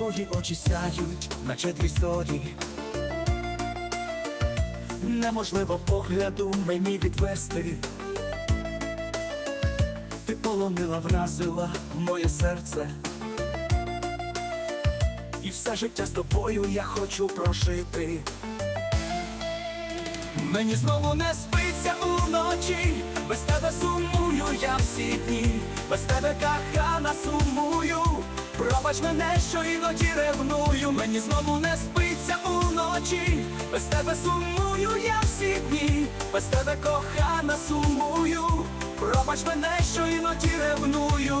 твої очі сяють, наче дві зорі. Неможливо погляду мені відвести. Ти полонила, вразила моє серце. І все життя з тобою я хочу прожити. Мені знову не спиться уночі, без тебе сумую я всі дні, без тебе сумую. Пробач мене, що іноді ревную, мені знову не спиться уночі, без тебе сумую я всі дні, без тебе кохана сумую. Пробач мене, що іноді ревную.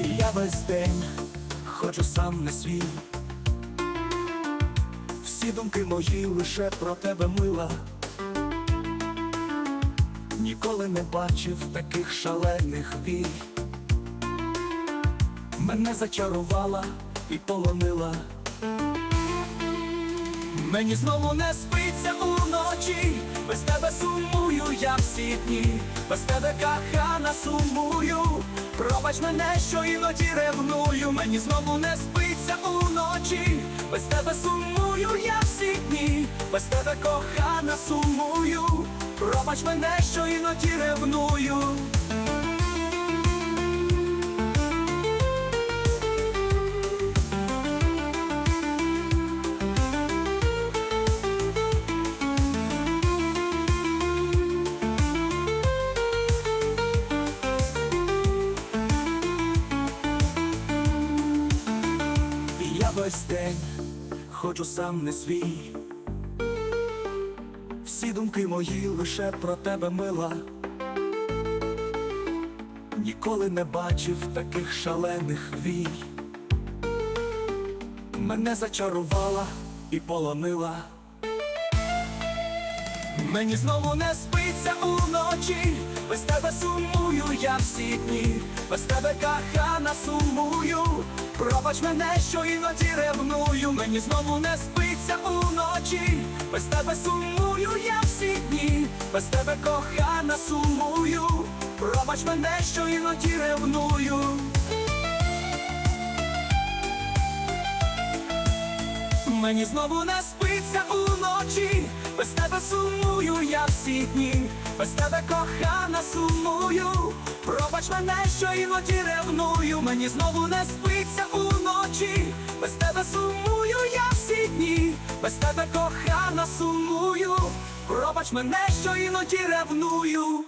Я весь день ходжу сам не свій. Всі думки мої лише про тебе мила. Ніколи не бачив таких шалених вій. Мене зачарувала і полонила. Мені знову не спиться уночі, без тебе сумую я всі дні, без тебе кахана сумую. Пробач мене, що іноді ревную, мені знову не спиться уночі, без тебе сумую я всі дні, без тебе кохана сумую. Пробач мене, що іноді ревную. Весь ходжу сам не свій. Всі думки мої лише про тебе мила. Ніколи не бачив таких шалених вій. Мене зачарувала і полонила. Мені знову не спиться уночі, без тебе сумую я всі дні, без тебе кахана сумую. Пробач мене, що іноді ревную, мені знову не спиться уночі, без тебе сумую я всі дні, без тебе кохана сумую. Пробач мене, що іноді ревную. Мені знову не спиться уночі, без тебе сумую я всі дні, без тебе кохана сумую. Пробач мене, що іноді ревную, мені знову не спиться уночі, без тебе сумую я всі дні, без тебе кохана сумую. Пробач мене, що іноді ревную.